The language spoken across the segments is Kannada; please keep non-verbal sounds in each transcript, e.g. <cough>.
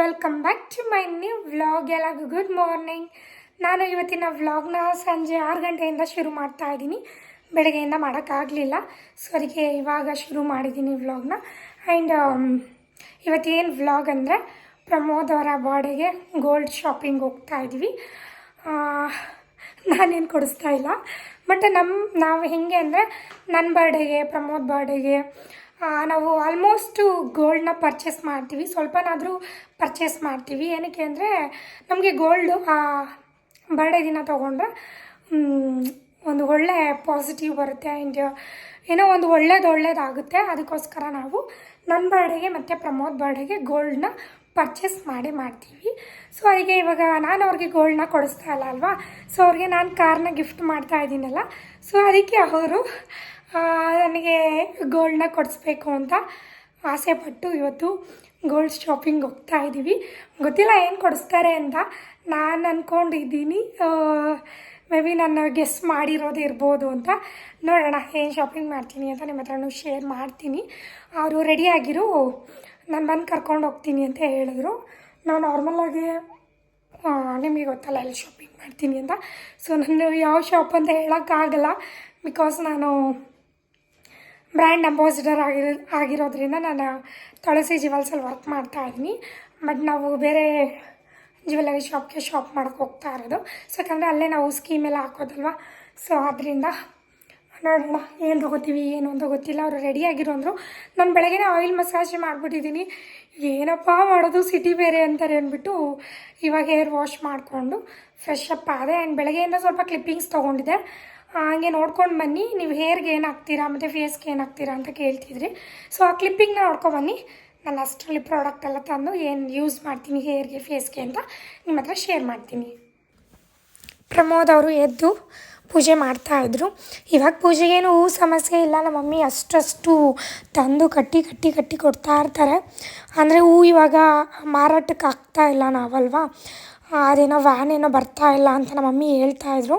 Welcome back to my new vlog ಎಲ್ಲರಿಗೂ ಗುಡ್ ಮಾರ್ನಿಂಗ್ ನಾನು ಇವತ್ತಿನ ವ್ಲಾಗ್ನ ಸಂಜೆ ಆರು ಗಂಟೆಯಿಂದ ಶುರು ಮಾಡ್ತಾ ಇದ್ದೀನಿ. ಬೆಳಗ್ಗೆಯಿಂದ ಮಾಡೋಕ್ಕಾಗಲಿಲ್ಲ ಸೊ ಅದಕ್ಕೆ ಇವಾಗ ಶುರು ಮಾಡಿದ್ದೀನಿ ವ್ಲಾಗ್ನ ಆ್ಯಂಡ್ ಇವತ್ತೇನು ವ್ಲಾಗ್ ಅಂದರೆ ಪ್ರಮೋದ್ ಅವರ ಬಾಡಿಗೆ ಗೋಲ್ಡ್ ಶಾಪಿಂಗ್ ಹೋಗ್ತಾ ಇದ್ವಿ. ನಾನೇನು ಕೊಡಿಸ್ತಾ ಇಲ್ಲ. ಬಟ್ ನಮ್ಮ ನಾವು ಹೇಗೆ ಅಂದರೆ ನನ್ನ ಬರ್ಡೇಗೆ ಪ್ರಮೋದ್ ಬರ್ಡೇಗೆ ನಾವು ಆಲ್ಮೋಸ್ಟು ಗೋಲ್ಡ್ನ ಪರ್ಚೇಸ್ ಮಾಡ್ತೀವಿ. ಸ್ವಲ್ಪನಾದರೂ ಪರ್ಚೇಸ್ ಮಾಡ್ತೀವಿ. ಏನಕ್ಕೆ ಅಂದರೆ ನಮಗೆ ಗೋಲ್ಡು ಬರ್ಡೇ ದಿನ ತೊಗೊಂಡ್ರೆ ಒಂದು ಒಳ್ಳೆ ಪಾಸಿಟಿವ್ ಬರುತ್ತೆ. ಆ್ಯಂಡ್ ಏನೋ ಒಂದು ಒಳ್ಳೇದು ಒಳ್ಳೇದಾಗುತ್ತೆ. ಅದಕ್ಕೋಸ್ಕರ ನಾವು ನನ್ನ ಬರ್ಡೇಗೆ ಮತ್ತು ಪ್ರಮೋದ್ ಬರ್ಡೇಗೆ ಗೋಲ್ಡನ್ನ ಪರ್ಚೇಸ್ ಮಾಡಿ ಮಾಡ್ತೀವಿ. ಸೊ ಅದಕ್ಕೆ ಇವಾಗ ನಾನು ಅವ್ರಿಗೆ ಗೋಲ್ಡನ್ನ ಕೊಡಿಸ್ತಾ ಇಲ್ಲ ಅಲ್ವಾ? ಸೊ ಅವ್ರಿಗೆ ನಾನು ಕಾರ್ನ ಗಿಫ್ಟ್ ಮಾಡ್ತಾ ಇದ್ದೀನಲ್ಲ? ಸೊ ಅದಕ್ಕೆ ಅವರು ನನಗೆ ಗೋಲ್ಡ್ನ ಕೊಡಿಸ್ಬೇಕು ಅಂತ ಆಸೆ ಪಟ್ಟು ಇವತ್ತು ಗೋಲ್ಡ್ ಶಾಪಿಂಗ್ ಹೋಗ್ತಾ ಇದ್ದೀವಿ ಗೊತ್ತಿಲ್ಲ ಏನು ಕೊಡಿಸ್ತಾರೆ ಅಂತ. ನಾನು ಅಂದ್ಕೊಂಡಿದ್ದೀನಿ ಮೇ ಬಿ ನಾನು ಗೆಸ್ ಮಾಡಿರೋದು ಇರ್ಬೋದು ಅಂತ. ನೋಡೋಣ ಏನು ಶಾಪಿಂಗ್ ಮಾಡ್ತೀನಿ ಅಂತ ನಿಮ್ಮ ಹತ್ರನೂ ಶೇರ್ ಮಾಡ್ತೀನಿ. ಅವರು ರೆಡಿಯಾಗಿರು ನಾನು ಬಂದು ಕರ್ಕೊಂಡು ಹೋಗ್ತೀನಿ ಅಂತ ಹೇಳಿದ್ರು. ನಾನು ನಾರ್ಮಲಾಗಿ ನಿಮಗೆ ಗೊತ್ತಲ್ಲ ಎಲ್ಲಿ ಶಾಪಿಂಗ್ ಮಾಡ್ತೀನಿ ಅಂತ. ಸೊ ನಾನು ಯಾವ ಶಾಪ್ ಅಂತ ಹೇಳೋಕ್ಕಾಗಲ್ಲ ಬಿಕಾಸ್ ನಾನು ಬ್ರ್ಯಾಂಡ್ ಅಂಬಾಸಿಡರ್ ಆಗಿರೋ ಆಗಿರೋದ್ರಿಂದ ನಾನು ತುಳಸಿ ಜಿವಲ್ಸಲ್ಲಿ ವರ್ಕ್ ಮಾಡ್ತಾ ಇದ್ದೀನಿ. ಬಟ್ ನಾವು ಬೇರೆ ಜ್ಯುವೆಲರಿ ಶಾಪ್ಗೆ ಶಾಪ್ ಮಾಡೋಕ್ಕೆ ಹೋಗ್ತಾ ಇರೋದು. ಸೊ ಯಾಕಂದರೆ ಅಲ್ಲೇ ನಾವು ಸ್ಕೀಮ್ ಎಲ್ಲ ಹಾಕೋದಲ್ವ? ಸೊ ಅದರಿಂದ ನೋಡೋಣ, ಏನು ತೊಗೋತೀವಿ, ಏನು ಅಂತ ಗೊತ್ತಿಲ್ಲ. ಅವರು ರೆಡಿಯಾಗಿರೋ ಅಂದರು. ನಾನು ಬೆಳಗ್ಗೆ ಆಯಿಲ್ ಮಸಾಜ್ ಮಾಡಿಬಿಟ್ಟಿದ್ದೀನಿ. ಏನಪ್ಪ ಮಾಡೋದು ಸಿಟಿ ಬೇರೆ ಅಂತಾರೆ ಅಂದ್ಬಿಟ್ಟು ಇವಾಗ ಹೇರ್ ವಾಶ್ ಮಾಡಿಕೊಂಡು ಫ್ರೆಶ್ ಅಪ್ ಆದೆ. ಆ್ಯಂಡ್ ಬೆಳಗ್ಗೆಯಿಂದ ಸ್ವಲ್ಪ ಕ್ಲಿಪ್ಪಿಂಗ್ಸ್ ತೊಗೊಂಡಿದ್ದೆ. ಹಂಗೆ ನೋಡ್ಕೊಂಡು ಬನ್ನಿ. ನೀವು ಹೇರ್ಗೆ ಏನು ಹಾಕ್ತೀರಾ ಮತ್ತು ಫೇಸ್ಗೆ ಏನು ಹಾಕ್ತೀರಾ ಅಂತ ಕೇಳ್ತಿದ್ರಿ. ಸೊ ಆ ಕ್ಲಿಪ್ಪಿಂಗ್ನ ನೋಡ್ಕೊಬನ್ನಿ ನಾನು ಅಷ್ಟರಲ್ಲಿ ಪ್ರಾಡಕ್ಟ್ ಎಲ್ಲ ತಂದು ಏನು ಯೂಸ್ ಮಾಡ್ತೀನಿ ಹೇರ್ಗೆ, ಫೇಸ್ಗೆ ಅಂತ ನಿಮ್ಮ ಹತ್ರ ಶೇರ್ ಮಾಡ್ತೀನಿ. ಪ್ರಮೋದ್ ಅವರು ಎದ್ದು ಪೂಜೆ ಮಾಡ್ತಾಯಿದ್ರು ಇವಾಗ ಪೂಜೆಗೇನು ಹೂ ಸಮಸ್ಯೆ ಇಲ್ಲ. ನಮ್ಮ ಮಮ್ಮಿ ಅಷ್ಟಷ್ಟು ತಂದು ಕಟ್ಟಿ ಕಟ್ಟಿ ಕಟ್ಟಿ ಕೊಡ್ತಾ ಇರ್ತಾರೆ. ಅಂದರೆ ಹೂ ಇವಾಗ ಮಾರಾಟಕ್ಕೆ ಆಗ್ತಾ ಇಲ್ಲ ನಾವಲ್ವಾ? ಅದೇನೋ ವ್ಯಾನ್ ಏನೋ ಬರ್ತಾ ಇಲ್ಲ ಅಂತ ನಮ್ಮ ಮಮ್ಮಿ ಹೇಳ್ತಾಯಿದ್ರು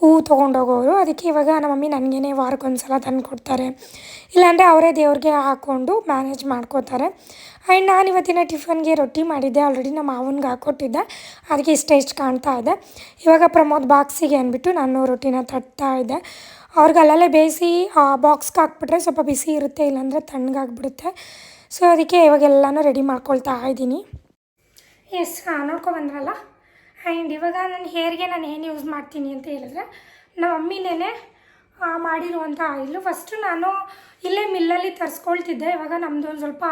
ಹೂವು ತೊಗೊಂಡೋಗೋರು ಅದಕ್ಕೆ ಇವಾಗ ನಮ್ಮ ಮಮ್ಮಿ ನನಗೇನೆ ವಾರಕ್ಕೊಂದ್ಸಲ ತಂದು ಕೊಡ್ತಾರೆ. ಇಲ್ಲಾಂದರೆ ಅವರೇ ದೇವ್ರಿಗೆ ಹಾಕ್ಕೊಂಡು ಮ್ಯಾನೇಜ್ ಮಾಡ್ಕೋತಾರೆ. ಆ್ಯಂಡ್ ನಾನು ಇವತ್ತಿನ ಟಿಫನ್ಗೆ ರೊಟ್ಟಿ ಮಾಡಿದ್ದೆ. ಆಲ್ರೆಡಿ ನಮ್ಮ ಮಾವನಿಗೆ ಹಾಕ್ಕೊಟ್ಟಿದ್ದೆ ಅದಕ್ಕೆ ಇಷ್ಟ ಇಷ್ಟು ಕಾಣ್ತಾ ಇದೆ. ಇವಾಗ ಪ್ರಮೋದ್ ಬಾಕ್ಸಿಗೆ ಅಂದ್ಬಿಟ್ಟು ನಾನು ರೊಟ್ಟಿನ ತಟ್ತಾ ಇದ್ದೆ. ಅವ್ರಿಗೆ ಅಲ್ಲಲ್ಲೇ ಬೇಯಿಸಿ ಬಾಕ್ಸ್ಗೆ ಹಾಕ್ಬಿಟ್ರೆ ಸ್ವಲ್ಪ ಬಿಸಿ ಇರುತ್ತೆ, ಇಲ್ಲಾಂದರೆ ತಣ್ಣಗಾಗ್ಬಿಡುತ್ತೆ. ಸೊ ಅದಕ್ಕೆ ಇವಾಗೆಲ್ಲನೂ ರೆಡಿ ಮಾಡ್ಕೊಳ್ತಾ ಇದ್ದೀನಿ. ಎಸ್ ಹಾಂ, ನೋಡ್ಕೊಬಂದ್ರಲ್ಲ? ಆ್ಯಂಡ್ ಇವಾಗ ನನ್ನ ಹೇರ್ಗೆ ನಾನು ಏನು ಯೂಸ್ ಮಾಡ್ತೀನಿ ಅಂತ ಹೇಳಿದ್ರೆ ನಮ್ಮ ಮಮ್ಮಿನೇ ಮಾಡಿರುವಂಥ ಆಯಿಲು ಫಸ್ಟು ನಾನು ಇಲ್ಲೇ ಮಿಲ್ಲಲ್ಲಿ ತರಿಸ್ಕೊಳ್ತಿದ್ದೆ. ಇವಾಗ ನಮ್ಮದು ಒಂದು ಸ್ವಲ್ಪ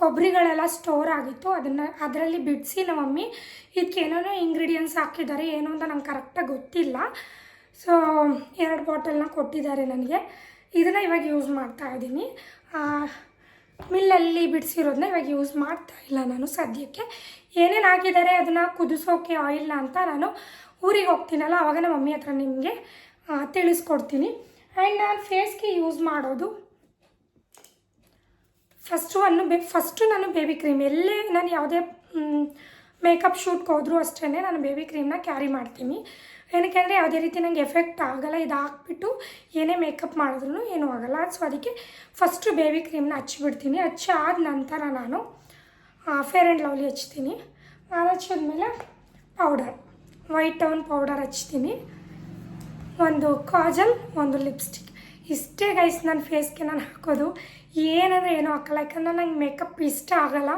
ಕೊಬ್ಬರಿಗಳೆಲ್ಲ ಸ್ಟೋರ್ ಆಗಿತ್ತು. ಅದನ್ನು, ಅದರಲ್ಲಿ ಬಿಡಿಸಿ ನಮ್ಮ ಮಮ್ಮಿ ಇದಕ್ಕೆ ಏನೇನೋ ಇಂಗ್ರೀಡಿಯೆಂಟ್ಸ್ ಹಾಕಿದ್ದಾರೆ, ಏನು ಅಂತ ನಂಗೆ ಕರೆಕ್ಟಾಗಿ ಗೊತ್ತಿಲ್ಲ. ಸೊ ಎರಡು ಬಾಟಲ್ನ ಕೊಟ್ಟಿದ್ದಾರೆ ನನಗೆ. ಇದನ್ನು ಇವಾಗ ಯೂಸ್ ಮಾಡ್ತಾ ಇದ್ದೀನಿ. ಮಿಲ್ಲಲ್ಲಿ ಬಿಡಿಸಿರೋದನ್ನ ಇವಾಗ ಯೂಸ್ ಮಾಡ್ತಾ ಇಲ್ಲ ನಾನು ಸದ್ಯಕ್ಕೆ. ಏನೇನು ಹಾಕಿದ್ದಾರೆ ಅದನ್ನು ಕುದಿಸೋಕೆ ಆಯಿಲ್ನ ಅಂತ ನಾನು ಊರಿಗೆ ಹೋಗ್ತೀನಲ್ಲ ಆವಾಗ ನಮ್ಮ ಮಮ್ಮಿ ಹತ್ರ ನಿಮಗೆ ತಿಳಿಸ್ಕೊಡ್ತೀನಿ. ಆ್ಯಂಡ್ ನಾನು ಫೇಸ್ಗೆ ಯೂಸ್ ಮಾಡೋದು. ಫಸ್ಟು ಅನ್ನು ಬೇ ಫಸ್ಟು ನಾನು ಬೇಬಿ ಕ್ರೀಮ್ ಎಲ್ಲೇ ನಾನು ಯಾವುದೇ ಮೇಕಪ್ ಶೂಟ್ಗೆ ಹೋದರೂ ಅಷ್ಟೇ ನಾನು ಬೇಬಿ ಕ್ರೀಮ್ನ ಕ್ಯಾರಿ ಮಾಡ್ತೀನಿ. ಅಂದರೆ ಯಾವುದೇ ರೀತಿ ನನಗೆ ಎಫೆಕ್ಟ್ ಆಗಲ್ಲ ಇದು ಹಾಕ್ಬಿಟ್ಟು ಏನೇ ಮೇಕಪ್ ಮಾಡಿದ್ರೂ ಏನೂ ಆಗಲ್ಲ. ಸೊ ಅದಕ್ಕೆ ಫಸ್ಟು ಬೇಬಿ ಕ್ರೀಮ್ನ ಹಚ್ಚಿಬಿಡ್ತೀನಿ. ಆದ ನಂತರ ನಾನು ಫೇರ್ ಆ್ಯಂಡ್ ಲವ್ಲಿ ಹಚ್ತೀನಿ. ಅದು ಹಚ್ಚಿದ್ಮೇಲೆ ಪೌಡರ್ ವೈಟ್ ಟೌನ್ ಪೌಡರ್ ಹಚ್ತೀನಿ. ಒಂದು ಕಾಜಲ್, ಒಂದು ಲಿಪ್ಸ್ಟಿಕ್ ಇಷ್ಟೇ ಗೈಸ್ ನನ್ನ ಫೇಸ್ಗೆ ನಾನು ಹಾಕೋದು. ಏನಂದರೆ ಏನೂ ಹಾಕಲ್ಲ. ಯಾಕಂದರೆ ನಂಗೆ ಮೇಕಪ್ ಇಷ್ಟ ಆಗಲ್ಲ.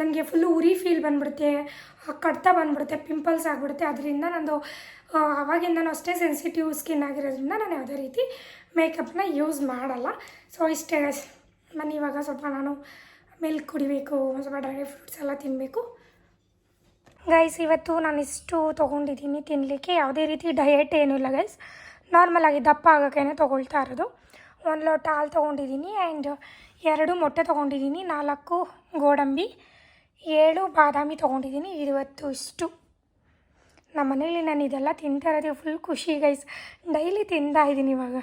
ನನಗೆ ಫುಲ್ಲು ಉರಿ ಫೀಲ್ ಬಂದ್ಬಿಡುತ್ತೆ ಕಡ್ತ ಬಂದ್ಬಿಡುತ್ತೆ ಪಿಂಪಲ್ಸ್ ಆಗಿಬಿಡುತ್ತೆ. ಅದರಿಂದ ನಂದು ಆ, ನಾನು ಅಷ್ಟೇ ಸೆನ್ಸಿಟಿವ್ ಸ್ಕಿನ್ ಆಗಿರೋದ್ರಿಂದ ನಾನು ಯಾವುದೇ ರೀತಿ ಮೇಕಪ್ನ ಯೂಸ್ ಮಾಡಲ್ಲ. ಸೊ ಇಷ್ಟೇ ನಾನು ಇವಾಗ ಸ್ವಲ್ಪ ನಾನು ಮಿಲ್ಕ್ ಕುಡಿಬೇಕು ಸ್ವಲ್ಪ ಡ್ರೈ ಫ್ರೂಟ್ಸ್ ಎಲ್ಲ ತಿನ್ನಬೇಕು ಗೈಸ್ ಇವತ್ತು ನಾನು ಇಷ್ಟು ತೊಗೊಂಡಿದ್ದೀನಿ ತಿನ್ನಲಿಕ್ಕೆ ಯಾವುದೇ ರೀತಿ ಡಯಟ್ ಏನೂ ಇಲ್ಲ ಗೈಸ್ ನಾರ್ಮಲಾಗಿ ದಪ್ಪ ಆಗೋಕ್ಕೇ ತೊಗೊಳ್ತಾ ಇರೋದು. ಒಂದು ಲೋಟ ಹಾಲು ತೊಗೊಂಡಿದ್ದೀನಿ ಆ್ಯಂಡ್ ಎರಡು ಮೊಟ್ಟೆ ತೊಗೊಂಡಿದ್ದೀನಿ ನಾಲ್ಕು ಗೋಡಂಬಿ ಏಳು ಬಾದಾಮಿ ತೊಗೊಂಡಿದ್ದೀನಿ. ಇವತ್ತು ಇಷ್ಟು. ನಮ್ಮ ಮನೇಲಿ ನಾನು ಇದೆಲ್ಲ ತಿಂತಾ ಇರೋದು ಫುಲ್ ಖುಷಿ ಗೈಸ್ ಡೈಲಿ ತಿಂತಾ ಇದ್ದೀನಿ ಇವಾಗ.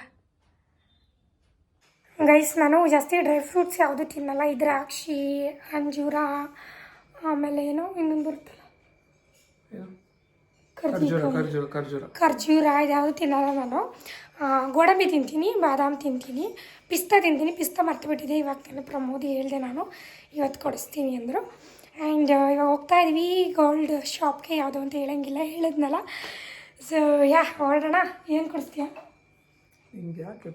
ಗೈಸ್ ನಾನು ಜಾಸ್ತಿ ಡ್ರೈ ಫ್ರೂಟ್ಸ್ ಯಾವುದು ತಿನ್ನಲ್ಲ. ದ್ರಾಕ್ಷಿ ಅಂಜೂರ ಆಮೇಲೆ ಏನೋ ಇನ್ನೊಂದು ಬರುತ್ತಲ್ಲ ಖರ್ಜೂರ ಇದ್ಯಾವುದು ತಿನ್ನಲ್ಲ ನಾನು. ಗೋಡಂಬಿ ತಿಂತೀನಿ ಬಾದಾಮಿ ತಿಂತೀನಿ. ಪಿಸ್ತಾ ತಿಂತೀನಿ. ಪಿಸ್ತಾ ಮರ್ತುಬಿಟ್ಟಿದೆ. ಇವಾಗ ತಾನೇ ಪ್ರಮೋದಿ ಹೇಳಿದೆ ನಾನು. ಇವತ್ತು ಕೊಡಿಸ್ತೀನಿ ಅಂದರು. ಆ್ಯಂಡ್ ಇವಾಗ ಹೋಗ್ತಾ ಇದ್ವಿ. ಗೋಲ್ಡ್ ಶಾಪ್ಗೆ ಯಾವುದು ಅಂತ ಹೇಳಂಗಿಲ್ಲ. ಹೇಳಿದ್ನಲ್ಲ. ಸೊ ಯಾ ಹೊರಡೋಣ ಏನು ಕೊಡಿಸ್ತೀಯ? ಯಾಕೆ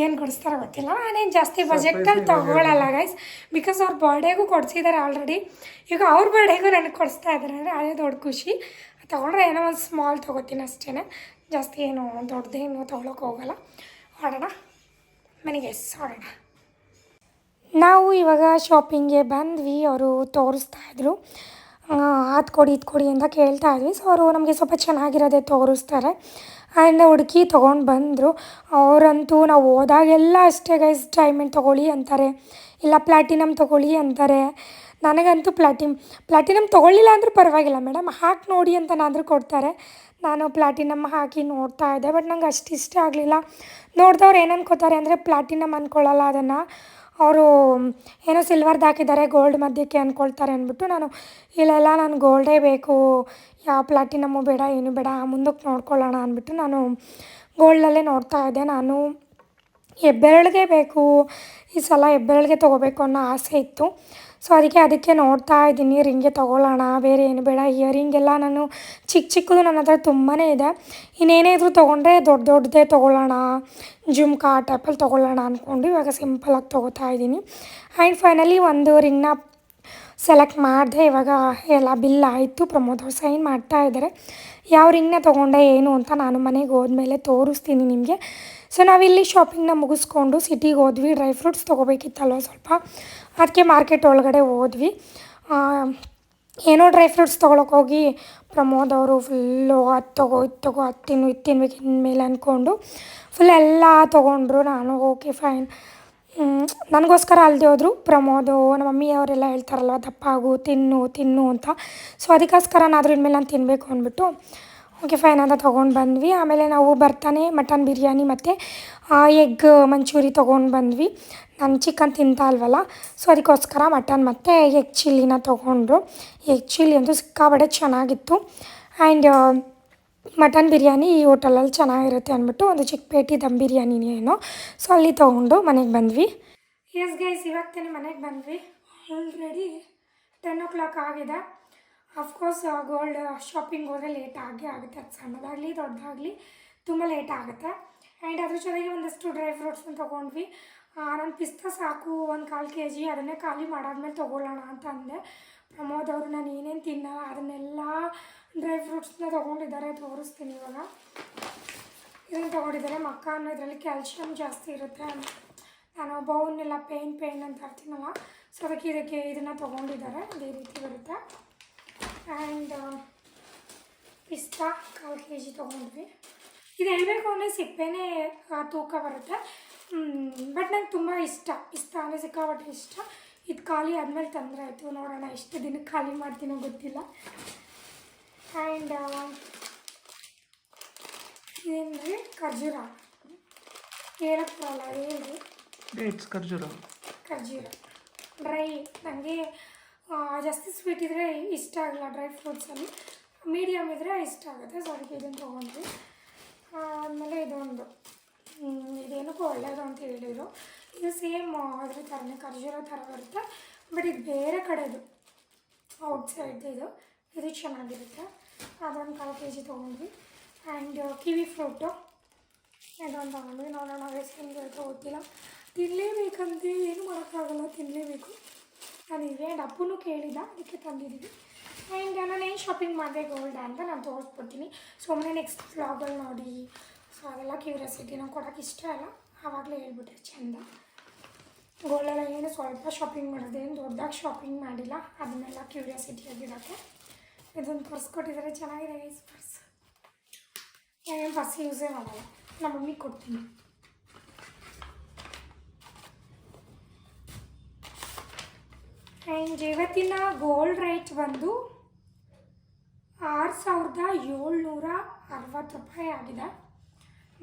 ಏನು ಕೊಡಿಸ್ತಾರೋ <laughs> ಗೊತ್ತಿಲ್ಲ. ನಾನೇನು ಜಾಸ್ತಿ ಬಜೆಟಲ್ಲಿ ತೊಗೊಳಲ್ಲ ಗೈಸ್ ಬಿಕಾಸ್ ಅವ್ರ ಬರ್ಡೇಗೂ ಕೊಡಿಸಿದ್ದಾರೆ ಆಲ್ರೆಡಿ ಈಗ ಅವ್ರ ಬರ್ಡೇಗೂ ನನಗೆ ಕೊಡಿಸ್ತಾ ಇದ್ದಾರೆ ಅಂದರೆ ಅದೇ ದೊಡ್ಡ ಖುಷಿ. ತೊಗೊಂಡ್ರೆ ಏನೋ ಒಂದು ಸ್ಮಾಲ್ ತೊಗೋತೀನಿ ಅಷ್ಟೇ ಜಾಸ್ತಿ ಏನು ದೊಡ್ಡದೇನು ತೊಗೊಳಕ್ಕೆ ಹೋಗಲ್ಲ. ಹೊರಡೋಣ ಮನೆಗೆ ಎಸ್ ಹೊರಡೋಣ ನಾವು ಇವಾಗ ಶಾಪಿಂಗ್ಗೆ ಬಂದ್ವಿ, ಅವರು ತೋರಿಸ್ತಾ ಇದ್ರು. ಅದು ಕೊಡಿ, ಇದು ಕೊಡಿ ಅಂತ ಕೇಳ್ತಾ ಇದ್ವಿ. ಸೊ ಅವರು ನಮಗೆ ಸ್ವಲ್ಪ ಚೆನ್ನಾಗಿರೋದೇ ತೋರಿಸ್ತಾರೆ. ಆ್ಯಂಡ್ ಹುಡುಕಿ ತೊಗೊಂಡು ಬಂದರು. ಅವರಂತೂ ನಾವು ಹೋದಾಗೆಲ್ಲ ಅಷ್ಟೇ ಗೈಸ್ ಡೈಮಂಡ್ ತೊಗೊಳ್ಳಿ ಅಂತಾರೆ. ಇಲ್ಲ ಪ್ಲ್ಯಾಟಿನಮ್ ತೊಗೊಳ್ಳಿ ಅಂತಾರೆ. ನನಗಂತೂ ಪ್ಲ್ಯಾಟಿಮ್ ಪ್ಲ್ಯಾಟಿನಮ್ ತೊಗೊಳ್ಳಿಲ್ಲ ಅಂದರೂ ಪರವಾಗಿಲ್ಲ ಮೇಡಮ್ ಹಾಕಿ ನೋಡಿ ಅಂತನಾದರೂ ಕೊಡ್ತಾರೆ. ನಾನು ಪ್ಲ್ಯಾಟಿನಮ್ ಹಾಕಿ ನೋಡ್ತಾ ಇದ್ದೆ ಬಟ್ ನಂಗೆ ಅಷ್ಟು ಇಷ್ಟ ಆಗಲಿಲ್ಲ. ನೋಡಿದವ್ರು ಏನು ಅಂದರೆ ಪ್ಲ್ಯಾಟಿನಮ್ ಅಂದ್ಕೊಳ್ಳಲ್ಲ ಅದನ್ನು. ಅವರು ಏನೋ ಸಿಲ್ವರ್ದು ಹಾಕಿದ್ದಾರೆ ಗೋಲ್ಡ್ ಮಧ್ಯಕ್ಕೆ ಅಂದ್ಕೊಳ್ತಾರೆ ಅಂದ್ಬಿಟ್ಟು ನಾನು ಇಲ್ಲೆಲ್ಲ ನಾನು ಗೋಲ್ಡೇ ಬೇಕು. ಯಾವ ಪ್ಲಾಟಿನಮ್ಮು ಬೇಡ, ಏನು ಬೇಡ, ಮುಂದಕ್ಕೆ ನೋಡ್ಕೊಳ್ಳೋಣ ಅಂದ್ಬಿಟ್ಟು ನಾನು ಗೋಲ್ಡಲ್ಲೇ ನೋಡ್ತಾ ಇದ್ದೆ. ನಾನು ಹೆಬ್ಬೆರಳಿಗೆ ಬೇಕು. ಈ ಸಲ ಹೆಬ್ಬೆರಳಿಗೆ ತೊಗೋಬೇಕು ಅನ್ನೋ ಆಸೆ ಇತ್ತು. ಸೊ ಅದಕ್ಕೆ ಅದಕ್ಕೆ ನೋಡ್ತಾ ಇದ್ದೀನಿ, ರಿಂಗೆ ತೊಗೊಳ್ಳೋಣ, ಬೇರೆ ಏನು ಬೇಡ. ಇಯರಿಂಗ್ ಎಲ್ಲ ನಾನು ಚಿಕ್ಕ ಚಿಕ್ಕದು ನನ್ನ ಹತ್ರ ತುಂಬಾ ಇದೆ. ಇನ್ನೇನೇ ಇದ್ರೂ ತೊಗೊಂಡ್ರೆ ದೊಡ್ಡ ದೊಡ್ಡದೇ ತೊಗೊಳ್ಳೋಣ. ಜುಮ್ಕಾ ಟೈಪಲ್ಲಿ ತೊಗೊಳ್ಳೋಣ ಅಂದ್ಕೊಂಡು ಇವಾಗ ಸಿಂಪಲಾಗಿ ತೊಗೋತಾ ಇದ್ದೀನಿ. ಆ್ಯಂಡ್ ಫೈನಲಿ ಒಂದು ರಿಂಗ್ನ ಸೆಲೆಕ್ಟ್ ಮಾಡಿದೆ, ಇವಾಗ ಎಲ್ಲ ಬಿಲ್ ಆಯಿತು. ಪ್ರಮೋದ್ ಸೈನ್ ಮಾಡ್ತಾ ಇದ್ದಾರೆ. ಯಾವ ರಿಂಗ್ನ ತೊಗೊಂಡೆ, ಏನು ಅಂತ ನಾನು ಮನೆಗೆ ಹೋದ್ಮೇಲೆ ತೋರಿಸ್ತೀನಿ ನಿಮಗೆ. ಸೊ ನಾವಿಲ್ಲಿ ಶಾಪಿಂಗ್ನ ಮುಗಿಸ್ಕೊಂಡು ಸಿಟಿಗೆ ಹೋದ್ವಿ. ಡ್ರೈ ಫ್ರೂಟ್ಸ್ ತೊಗೋಬೇಕಿತ್ತಲ್ವ ಸ್ವಲ್ಪ? ಅದಕ್ಕೆ ಮಾರ್ಕೆಟ್ ಒಳಗಡೆ ಹೋದ್ವಿ. ಏನೋ ಡ್ರೈ ಫ್ರೂಟ್ಸ್ ತೊಗೊಳಕ್ಕೆ ಹೋಗಿ ಪ್ರಮೋದ್ ಅವರು ಫುಲ್ಲು ಅದು ತಗೋ, ಇದು ತಗೋ, ಅದು ತಿನ್ನು, ಇದು ತಿನ್ಬೇಕು ಇನ್ಮೇಲೆ ಅಂದ್ಕೊಂಡು ಫುಲ್ ಎಲ್ಲ ತೊಗೊಂಡ್ರು. ನಾನು ಓಕೆ ಫೈನ್ ನನಗೋಸ್ಕರ ಅಲ್ಲದೆ ಹೋದರು. ಪ್ರಮೋದು, ನಮ್ಮ ಮಮ್ಮಿ ಅವರೆಲ್ಲ ಹೇಳ್ತಾರಲ್ವ, ದಪ್ಪ ಆಗು, ತಿನ್ನು ತಿನ್ನು ಅಂತ. ಸೊ ಅದಕ್ಕೋಸ್ಕರ ನಾದರೂ ಇನ್ಮೇಲೆ ನಾನು ತಿನ್ನಬೇಕು ಅಂದ್ಬಿಟ್ಟು ಓಕೆ ಫೈನ್ ಅಂತ ತೊಗೊಂಡು ಬಂದ್ವಿ. ಆಮೇಲೆ ನಾವು ಬರ್ತಾನೆ ಮಟನ್ ಬಿರಿಯಾನಿ ಮತ್ತು ಎಗ್ ಮಂಚೂರಿ ತೊಗೊಂಡು ಬಂದ್ವಿ. ನಾನು ಚಿಕನ್ ತಿಂತಾ ಅಲ್ವಲ್ಲ ಸೊ ಅದಕ್ಕೋಸ್ಕರ ಮಟನ್ ಮತ್ತು ಎಗ್ ಚಿಲ್ಲಿನ ತೊಗೊಂಡ್ರು. ಎಗ್ ಚಿಲ್ಲಿ ಅಂತೂ ಸಿಕ್ಕಾಬಡೆ ಚೆನ್ನಾಗಿತ್ತು. ಆ್ಯಂಡ್ ಮಟನ್ ಬಿರಿಯಾನಿ ಈ ಹೋಟೆಲಲ್ಲಿ ಚೆನ್ನಾಗಿರುತ್ತೆ ಅಂದ್ಬಿಟ್ಟು ಒಂದು ಚಿಕ್ಕಪೇಟಿ ದಮ್ ಬಿರಿಯಾನಿನೇ ಏನೋ ಸೊ ಅಲ್ಲಿ ತೊಗೊಂಡು ಮನೆಗೆ ಬಂದ್ವಿ. ಎಸ್ ಗೈಸ್ ಇವಾಗ ಮನೆಗೆ ಬಂದ್ವಿ. ಆಲ್ರೆಡಿ ಟೆನ್ ಓ ಕ್ಲಾಕ್ ಆಗಿದೆ. ಅಫ್ಕೋರ್ಸ್ ಗೋಲ್ಡ್ ಶಾಪಿಂಗ್ ಹೋದರೆ ಲೇಟ್ ಆಗೇ ಆಗುತ್ತೆ. ಅದು ಸಣ್ಣದಾಗಲಿ, ದೊಡ್ಡದಾಗಲಿ ತುಂಬ ಲೇಟ್ ಆಗುತ್ತೆ. ಆ್ಯಂಡ್ ಅದ್ರ ಜೊತೆಗೆ ಒಂದಷ್ಟು ಡ್ರೈ ಫ್ರೂಟ್ಸ್ನ ತೊಗೊಂಡ್ವಿ. ನಾನು ಪಿಸ್ತಾ ಸಾಕು, ಒಂದು ಕಾಲು ಕೆ ಜಿ ಅದನ್ನೇ ಖಾಲಿ ಮಾಡಾದ್ಮೇಲೆ ತೊಗೊಳ್ಳೋಣ ಅಂತ ಅಂದೆ. ಪ್ರಮೋದ್ ಅವರು, ನಾನು ಏನೇನು ತಿನ್ನಲ್ಲ, ಅದನ್ನೆಲ್ಲ ಡ್ರೈ ಫ್ರೂಟ್ಸ್ನ ತೊಗೊಂಡಿದ್ದಾರೆ, ತೋರಿಸ್ತೀನಿ ಇವಾಗ. ಇದನ್ನು ತೊಗೊಂಡಿದ್ದಾರೆ, ಮಕ್ಕ ಅನ್ನೋ ಇದರಲ್ಲಿ ಕ್ಯಾಲ್ಶಿಯಮ್ ಜಾಸ್ತಿ ಇರುತ್ತೆ ನಾನು ಬೌನ್ನೆಲ್ಲ ಪೇಯ್ನ್ ಪೇಯ್ನ್ ಅಂತ ಇರ್ತೀನಲ್ಲ ಸೊ ಅದಕ್ಕೆ ಇದಕ್ಕೆ ಇದನ್ನು ತೊಗೊಂಡಿದ್ದಾರೆ. ಅದೇ ರೀತಿ ಬರುತ್ತೆ. ಆ್ಯಂಡ್ ಪಿಸ್ತಾ ಕಾಲು ಕೆ ಜಿ ತೊಗೊಂಡ್ವಿ ಇದು ಹೇಳಬೇಕು ಅಂದರೆ ಸಿಪ್ಪೆನೇ ತೂಕ ಬರುತ್ತೆ. ಬಟ್ ನಂಗೆ ತುಂಬ ಇಷ್ಟ. ಇಷ್ಟ ಅಂದರೆ ಸಿಕ್ಕಾಪಟ್ಟೆ ಇಷ್ಟ. ಇದು ಖಾಲಿ ಆದಮೇಲೆ ತೊಂದರೆ ಆಯಿತು. ನೋಡೋಣ ಎಷ್ಟು ದಿನಕ್ಕೆ ಖಾಲಿ ಮಾಡ್ತೀನೋ ಗೊತ್ತಿಲ್ಲ. ಆ್ಯಂಡ್ ಇದೇನು ಖರ್ಜೂರ. ಹೇಳಕ್ಕೆ ಬರಲ್ಲ ಡೇಟ್ಸ್ ಖರ್ಜೂರ. ಖರ್ಜೂರ. ಡ್ರೈ ನನಗೆ ಜಾಸ್ತಿ ಸ್ವೀಟ್ ಇದ್ದರೆ ಇಷ್ಟ ಆಗಲ್ಲ ಡ್ರೈ ಫ್ರೂಟ್ಸಲ್ಲಿ ಮೀಡಿಯಮ್ ಇದ್ದರೆ ಇಷ್ಟ ಆಗುತ್ತೆ ಸೊ ಅದಕ್ಕೆ ಇದನ್ನು ತೊಗೊಂಡ್ವಿ. ಆಮೇಲೆ ಇದೊಂದು. ಇದೇನಕ್ಕೂ ಒಳ್ಳೆಯದು ಅಂತ ಹೇಳಿದರು. ಇದು ಸೇಮ್ ಅದ್ರ ಥರನೇ ಖರ್ಜೂರ ಥರ ಬರುತ್ತೆ ಬಟ್ ಇದು ಬೇರೆ ಕಡೆದು ಔಟ್ ಸೈಡ್ದು ಇದು. ಇದು ಚೆನ್ನಾಗಿರುತ್ತೆ. ಅದೊಂದು ಕಾಲು ಕೆ ಜಿ ತೊಗೊಂಡ್ವಿ ಆ್ಯಂಡ್ ಕಿವಿ ಫ್ರೂಟು ಇದೊಂದು ತಗೊಂಡ್ವಿ. ನೋಡೋಣ ಹೆಸರು ಹೇಳ್ತಾ ಗೊತ್ತಿಲ್ಲ. ತಿನ್ನಲೇಬೇಕಂತ ಏನು ಮಾಡೋಕ್ಕಾಗಲ್ಲ ತಿನ್ನಲೇಬೇಕು ನಾನು ಇದೆ ಆ್ಯಂಡ್ ಅಪ್ಪನೂ ಕೇಳಿದ ಅದಕ್ಕೆ ತಂದಿದ್ದೀವಿ ಆ್ಯಂಡ್ ನಾನು ಏನು ಶಾಪಿಂಗ್ ಮಾಡಿದೆ ಗೋಲ್ಡ್ ಅಂತ ನಾನು ತೋರಿಸ್ಬಿಡ್ತೀನಿ. ಸುಮ್ಮನೆ ನೆಕ್ಸ್ಟ್ ವ್ಲಾಗಲ್ಲಿ ನೋಡಿ. ಸೊ ಅದೆಲ್ಲ ಕ್ಯೂರಿಯಾಸಿಟಿ ನಂಗೆ ಕೊಡೋಕೆ ಇಷ್ಟ ಅಲ್ಲ ಆವಾಗಲೇ ಹೇಳ್ಬಿಟ್ರೆ ಚೆಂದ. ಗೋಲ್ಡೆಲ್ಲ ಏನು ಸ್ವಲ್ಪ ಶಾಪಿಂಗ್ ಮಾಡಿದೆ ಏನು ದೊಡ್ಡದಾಗಿ ಶಾಪಿಂಗ್ ಮಾಡಿಲ್ಲ. ಅದನ್ನೆಲ್ಲ ಕ್ಯೂರಿಯಾಸಿಟಿ ಆಗಿರೋಕ್ಕೆ ಇದೊಂದು ಪರ್ಸ್ ಕೊಟ್ಟಿದ್ದಾರೆ ಚೆನ್ನಾಗಿದೆ ಪರ್ಸ್ ಏನೇನು ಪರ್ಸ್ ಯೂಸೇ ಮಾಡಲ್ಲ. ನಮ್ಮ ಮಮ್ಮಿಗೆ ಕೊಡ್ತೀನಿ. ಆ್ಯಂಡ್ ಇವತ್ತಿನ ಗೋಲ್ಡ್ ರೇಟ್ ಬಂದು ಆರು ಸಾವಿರದ ಏಳ್ನೂರ ಅರವತ್ತು ರೂಪಾಯಿ ಆಗಿದೆ.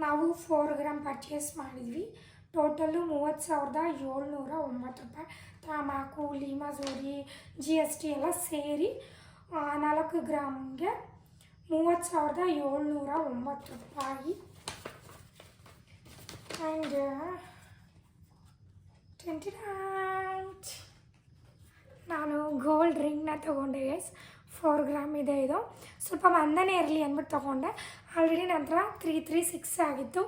ನಾವು ಫೋರ್ ಗ್ರಾಮ್ ಪರ್ಚೇಸ್ ಮಾಡಿದ್ವಿ. ಟೋಟಲ್ಲು ಮೂವತ್ತು ಸಾವಿರದ ಏಳ್ನೂರ ಒಂಬತ್ತು ರೂಪಾಯಿ. ತಾಮಾಕು ಲೀಮಜೂರಿ ಜಿ ಎಸ್ ಟಿ ಎಲ್ಲ ಸೇರಿ ನಾಲ್ಕು ಗ್ರಾಮ್ಗೆ ಮೂವತ್ತು ಸಾವಿರದ ಏಳ್ನೂರ ಒಂಬತ್ತು ರೂಪಾಯಿ. ಆ್ಯಂಡ್ ಟ್ವೆಂಟಿ ನಾನು ಗೋಲ್ಡ್ ರಿಂಗ್ನ ತೊಗೊಂಡೆ ಗೈಸ್ ಫೋರ್ ಗ್ರಾಮ್ ಇದೆ ಇದು. ಸ್ವಲ್ಪ ಮಂದನೇ ಇರಲಿ ಅಂದ್ಬಿಟ್ಟು ತೊಗೊಂಡೆ. ಆಲ್ರೆಡಿ ನಂತರ ತ್ರೀ ತ್ರೀ ಸಿಕ್ಸ್ ಆಗಿತ್ತು.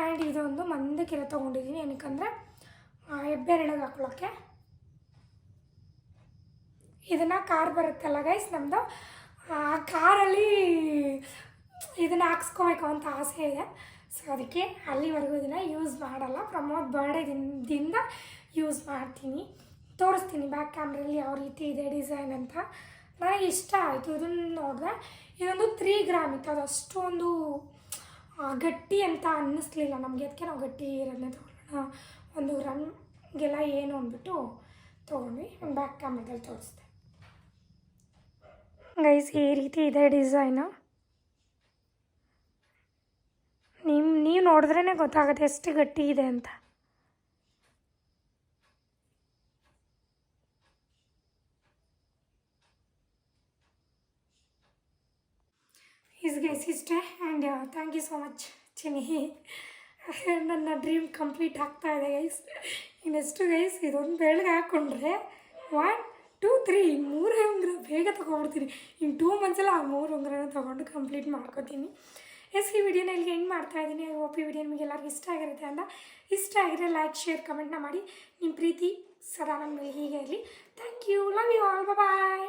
ಆ್ಯಂಡ್ ಇದೊಂದು ಮಂದಕ್ಕಿರೋ ತೊಗೊಂಡಿದ್ದೀನಿ ಏನಕ್ಕಂದರೆ ಹೆಬ್ಬೆರಳಿಗೆ ಹಾಕೊಳ್ಳೋಕ್ಕೆ ಇದನ್ನು ಕಾರ್ ಬರುತ್ತಲ್ಲ ಗೈಸ್ ನಮ್ಮದು ಆ ಕಾರಲ್ಲಿ ಇದನ್ನು ಹಾಕ್ಸ್ಕೋಬೇಕು ಅಂತ ಆಸೆ ಇದೆ. ಸೊ ಅದಕ್ಕೆ ಅಲ್ಲಿವರೆಗೂ ಇದನ್ನು ಯೂಸ್ ಮಾಡಲ್ಲ. ಪ್ರಮೋದ್ ಬರ್ಡೇ ದಿನದಿಂದ ಯೂಸ್ ಮಾಡ್ತೀನಿ. ತೋರಿಸ್ತೀನಿ ಬ್ಯಾಕ್ ಕ್ಯಾಮ್ರಲ್ಲಿ ಯಾವ ರೀತಿ ಇದೆ ಡಿಸೈನ್ ಅಂತ. ನನಗೆ ಇಷ್ಟ ಆಯಿತು. ಇದನ್ನು ನೋಡಿದೆ ಇದೊಂದು ತ್ರೀ ಗ್ರಾಮ್ ಇತ್ತು. ಅದು ಅಷ್ಟೊಂದು ಗಟ್ಟಿ ಅಂತ ಅನ್ನಿಸ್ಲಿಲ್ಲ. ನಮಗೆ ಅದಕ್ಕೆ ನಾವು ಗಟ್ಟಿ ಇರೋದನ್ನೇ ತೊಗೊಳ್ಳೋಣ? ಒಂದು ಗ್ರಾಮ್ಗೆಲ್ಲ ಏನು ಅಂದ್ಬಿಟ್ಟು ತೊಗೊಂಡ್ವಿ. ಬ್ಯಾಕ್ ಕ್ಯಾಮ್ರದಲ್ಲಿ ತೋರಿಸ್ದೆ. ಗೈಸ್ ಈ ರೀತಿ ಇದೆ ಡಿಸೈನು ನಿಮ್ಮ ನೀವು ನೋಡಿದ್ರೇ ಗೊತ್ತಾಗುತ್ತೆ ಎಷ್ಟು ಗಟ್ಟಿ ಇದೆ ಅಂತ. ಇಸ್ ಗೈಸ್ ಇಷ್ಟೇ and thank you so much Chini ನನ್ನ ಡ್ರೀಮ್ ಕಂಪ್ಲೀಟ್ ಆಗ್ತಾ ಇದೆ ಗೈಸ್ ಇನ್ನೆಷ್ಟು ಗೈಸ್ ಇದೊಂದು ಬೆಳಗ್ಗೆ ಹಾಕ್ಕೊಂಡ್ರೆ ಒನ್ ಟೂ ತ್ರೀ ಮೂರೇ ಉಂಗುರ ಬೇಗ ತೊಗೊಬಿಡ್ತೀನಿ ಇನ್ನು ಟೂ ಮಂತ್ಸಲ್ಲಿ ಆ ಮೂರು ಉಂಗುರನ ತೊಗೊಂಡು ಕಂಪ್ಲೀಟ್ ಮಾಡ್ಕೋತೀನಿ. ಎಸ್ ಈ ವಿಡಿಯೋನ ಇಲ್ಲಿ ಎಂಡ್ ಮಾಡ್ತಾ ಇದ್ದೀನಿ. ಹೋಪ್ ಈ ವಿಡಿಯೋ ನಿಮಗೆ ಎಲ್ಲರಿಗೂ ಇಷ್ಟ ಆಗಿರುತ್ತೆ ಅಂತ. ಇಷ್ಟ ಆಗಿದ್ರೆ ಲೈಕ್ ಶೇರ್ ಕಮೆಂಟ್ನ ಮಾಡಿ. ನಿಮ್ಮ ಪ್ರೀತಿ ಸದಾ ನಮ್ಮ ಹೀಗೆ ಇರಲಿ. Thank you love you all bye